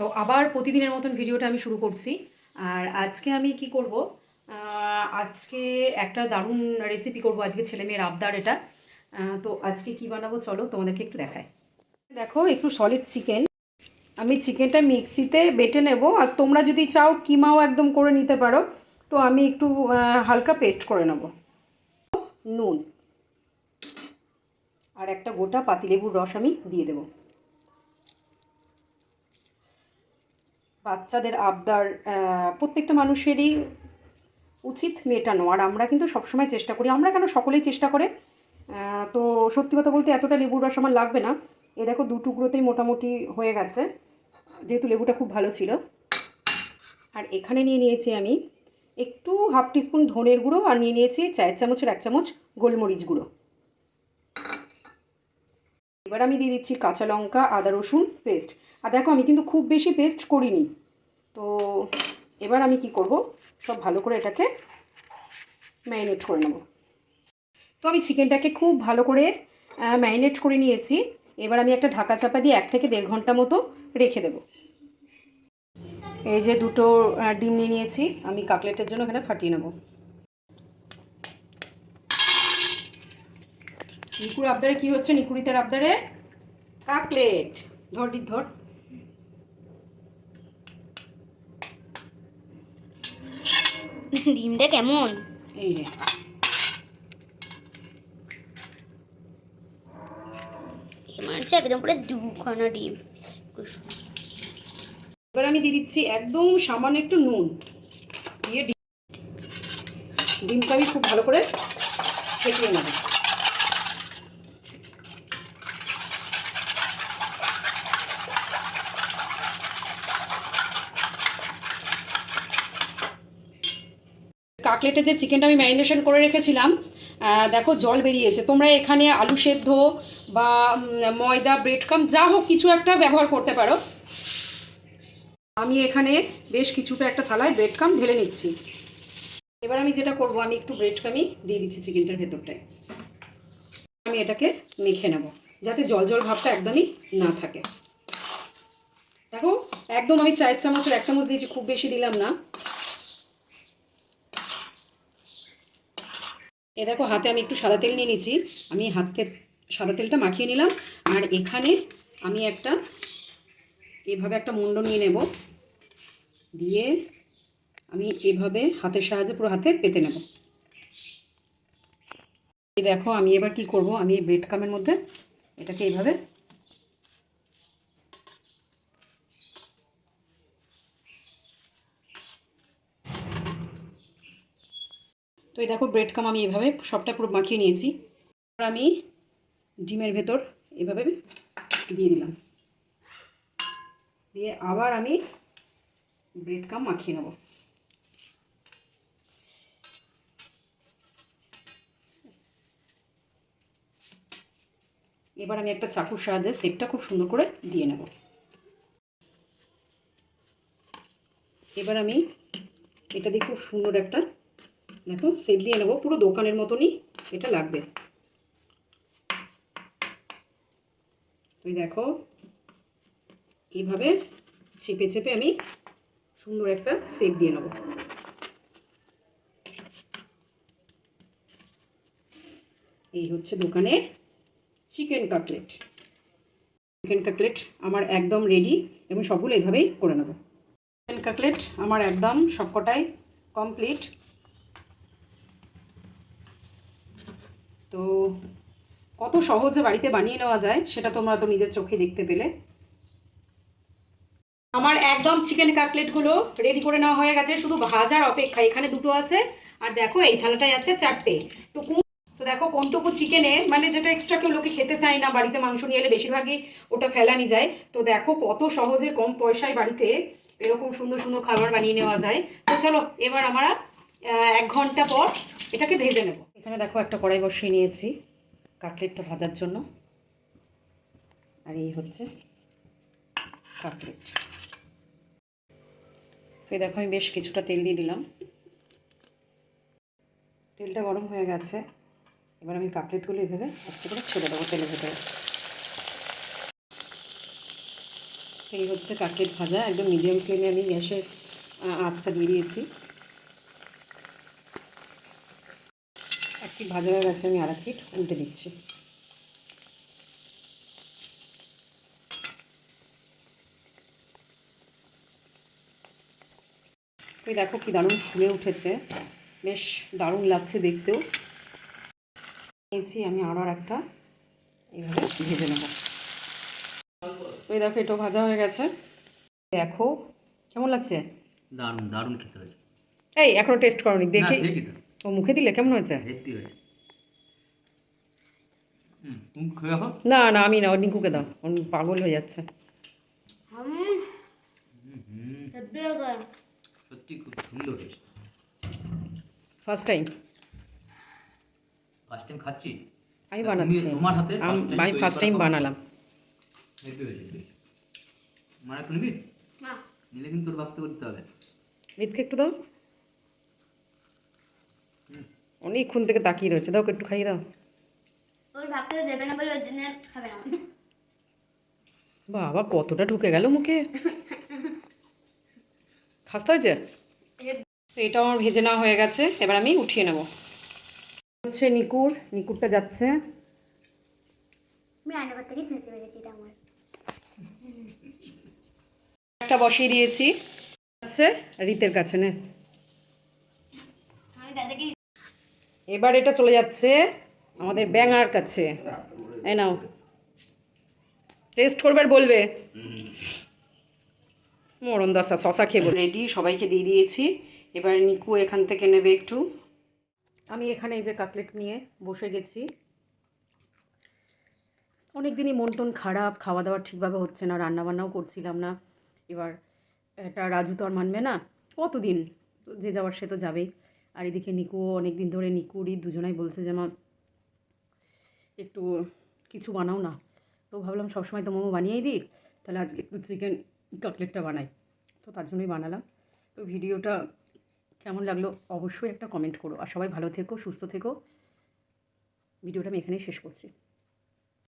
তো আবার প্রতিদিনের মতন ভিডিওটা আমি শুরু করছি। আর আজকে আমি কি করব? আজকে একটা দারুণ রেসিপি করব। আজকে ছেলে মেয়ের আবদার এটা। তো আজকে কি বানাবো চলো তোমাদেরকে একটু দেখায় দেখো, একটু সলিড চিকেন আমি চিকেনটা মিক্সিতে বেটে নেব। আর তোমরা যদি চাও কিমাও একদম করে নিতে পারো। তো আমি একটু হালকা পেস্ট করে নেব। নুন। আর একটা গোটা পাতিলেবুর রস আমি দিয়ে দেবো। বাচ্চাদের আবদার প্রত্যেকটা মানুষেরই উচিত মেটানো। আর আমরা কিন্তু সবসময় চেষ্টা করি, আমরা কেন সকলেই চেষ্টা করে? তো সত্যি কথা বলতে এতটা লেবুর রস আমার লাগবে না। এ দেখো, দু টুকরোতেই মোটামুটি হয়ে গেছে, যেহেতু লেবুটা খুব ভালো ছিল। আর এখানে নিয়ে নিয়েছি আমি একটু হাফ টিস্পুন ধনের গুঁড়ো, আর নিয়ে নিয়েছি চায়ের চামচের এক চামচ গোলমরিচ গুঁড়ো। এবার আমি দিয়ে দিচ্ছি কাঁচা লঙ্কা, আদা রসুন, পেস্ট। আর দেখো, আমি কিন্তু খুব বেশি পেস্ট করিনি। তো এবার আমি কি করব? সব ভালো করে এটাকে ম্যারিনেট করে নেব। তো আমি চিকেনটাকে খুব ভালো করে ম্যারিনেট করে নিয়েছি। এবার আমি একটা ঢাকা চাপা দিয়ে এক থেকে দেড় ঘণ্টা মতো রেখে দেব। এই যে দুটো ডিম নিয়ে নিয়েছি, আমি কাকলেটের জন্য এখানে ফাটিয়ে নেব। নিকুর আবদারে কি হচ্ছে? নিকুরিতের আবদারে কাকলেট ধর ধর। ডিমটা কেমন? এই রে। হচ্ছে একদম পুরো দুখানা ডিম। এবার আমি দিয়ে দিচ্ছি একদম সামান্য একটু নুন। দিয়ে ডিম ডিমটা আমি খুব ভালো করে ফেটিয়ে নেব। কাকলেটের যে চিকেনটা আমি ম্যারিনেশন করে রেখেছিলাম দেখো জল বেরিয়েছে। তোমরা এখানে আলু সেদ্ধ বা ময়দা ব্রেড কাম যা হোক কিছু একটা ব্যবহার করতে পারো। আমি এখানে বেশ কিছুটা একটা থালায় ব্রেড কাম ঢেলে নিচ্ছি। এবার আমি যেটা করব, আমি একটু ব্রেড কামই দিয়ে দিচ্ছি চিকেনটার ভেতরটায়। আমি এটাকে মেখে নেব, যাতে জল জল ভাবটা একদমই না থাকে। দেখো, একদম আমি চায়ের চামচের এক চামচ দিয়েছি, খুব বেশি দিলাম না। এ দেখো, হাতে আমি একটু সাদা তেল নিয়ে নিচ্ছি আমি হাতে সাদা তেলটা মাখিয়ে নিলাম। আর এখানে আমি একটা, এভাবে একটা মুন্ড নিয়ে নেব। দিয়ে আমি এভাবে হাতের সাহায্যে পুরো হাতে পেতে নেব। দেখো, আমি এবার কি করব? আমি এই ব্রেড কামের মধ্যে এটাকে এইভাবে এই দেখো ব্রেড কাম আমি এভাবে সবটা পুরো মাখিয়ে নিয়েছি। এবার আমি ডিমের ভেতর এভাবে দিয়ে দিলাম। দিয়ে আবার আমি ব্রেড কাম মাখিয়ে নেব। এবার আমি একটা চাকুর সাহায্যে সেপটা খুব সুন্দর করে দিয়ে নেব। এবার আমি এটা দিয়ে খুব সুন্দর একটা দেখো সেপ দিয়ে নেব, পুরো দোকানের মতনই এটা লাগবে। তুমি দেখো এইভাবে চেপে চেপে আমি সুন্দর একটা সেপ দিয়ে নেব। এই হচ্ছে দোকানের চিকেন কাটলেট। চিকেন কাটলেট আমার একদম রেডি এবং সবগুলো এইভাবেই করে নেব। চিকেন কাটলেট আমার একদম সবকটাই কমপ্লিট তো কত সহজে বাড়িতে বানিয়ে নেওয়া যায়, সেটা তোমরা তো নিজের চোখে দেখতে পেলে। আমার একদম চিকেন কাটলেটগুলো রেডি করে নেওয়া হয়ে গেছে, শুধু ভাজার অপেক্ষা এখানে দুটো আছে, আর দেখো এই থালাটাই আছে চারটে। তো কোন- তো দেখো কোনটুকু চিকেনে মানে যেটা এক্সট্রা কেউ লোকে খেতে চায় না, বাড়িতে মাংস নিয়ে এলে বেশিরভাগই ওটা ফেলানি যায়। তো দেখো কত সহজে কম পয়সায় বাড়িতে এরকম সুন্দর সুন্দর খাবার বানিয়ে নেওয়া যায়। তো চলো, এবার আমরা এক ঘণ্টা পর এটাকে ভেজে নেব। এখানে দেখো একটা কড়াই বসিয়ে নিয়েছি কাটলেটটা ভাজার জন্য। আর এই হচ্ছে কাটলেট। তো দেখো আমি বেশ কিছুটা তেল দিয়ে দিলাম। তেলটা গরম হয়ে গেছে। এবার আমি কাটলেটগুলো এভাবে আস্তে করে ছেড়ে দেবো তেলের ভেতরে। এই হচ্ছে কাটলেট ভাজা। একদম মিডিয়াম ফ্লেমে আমি গ্যাসের আঁচটা দিয়ে দিয়েছি। এক পিঠ ভাজা হয়ে গেছে আমি আর এক পিঠ উল্টে দিচ্ছি। এই দেখো কি দারুণ ফুলে উঠেছে। বেশ দারুণ লাগছে দেখতেও। নিয়েছি আমি আরও আর একটা এইভাবে ভেজে নেব। ওই দেখো এটাও ভাজা হয়ে গেছে। দেখো কেমন লাগছে? দারুণ দারুণ খেতে হয়েছে। এই এখনও টেস্ট করনি না দেখি ও মুখে দিলে? কেমন হয়েছে? না না আমি না ও নিকুকে দাও। ও পাগল হয়ে যাচ্ছে। সত্যি খুব সুন্দর ফার্স্ট টাইম ফার্স্ট টাইম খাচ্ছি? আমি বানাচ্ছি। তোমার হাতে আম- ফার্স্ট টাইম বানালাম। মানে একটু নিবি? নিলে কিন্তু তোর বাক্ত করতে হবে। রিতকে একটু দাও। অনেকক্ষণ থেকে তাকিয়ে রয়েছে। দাও একটু খাইয়ে দাও। ওর ভাবতে দেবে না বলে ওর জন্য খাবে না। বাবা কতটা ঢুকে গেল মুখে। খাস্তা হয়েছে? তো এটাও আমার ভেজে নেওয়া হয়ে গেছে। এবার আমি উঠিয়ে নেব। হচ্ছে নিকুর। নিকুরটা যাচ্ছে। এটা একটা বসিয়ে দিয়েছি। আছে রিতের কাছে নে। এবার এটা চলে যাচ্ছে আমাদের ব্যাঙার কাছে। এই নাও। টেস্ট করবার বলবে। মরণ দশা শশা খেয়ে রেডি সবাইকে দিয়ে দিয়েছি। এবার নিকু এখান থেকে নেবে একটু। আমি এখানে এই যে কাটলেট নিয়ে বসে গেছি। অনেক দিনই মন টন খারাপ খাওয়া দাওয়া ঠিকভাবে হচ্ছে না রান্নাবান্নাও করছিলাম না। এবার এটা রাজু তো আর মানবে না। কতদিন? যে যাওয়ার সে তো যাবেই। আর এদিকে নিকু অনেক দিন ধরে নিকুরই দুজনাই বলছে যে আমার একটু কিছু বানাও না। তো ভাবলাম সবসময় তো মোমো বানিয়েই দিই, তাহলে আজকে একটু চিকেন কাটলেটটা বানাই। তো তার জন্যই বানালাম। তো ভিডিওটা কেমন লাগল অবশ্যই একটা কমেন্ট করো। আর সবাই ভালো থেকো, সুস্থ থেকো। ভিডিওটা আমি এখানেই শেষ করছি।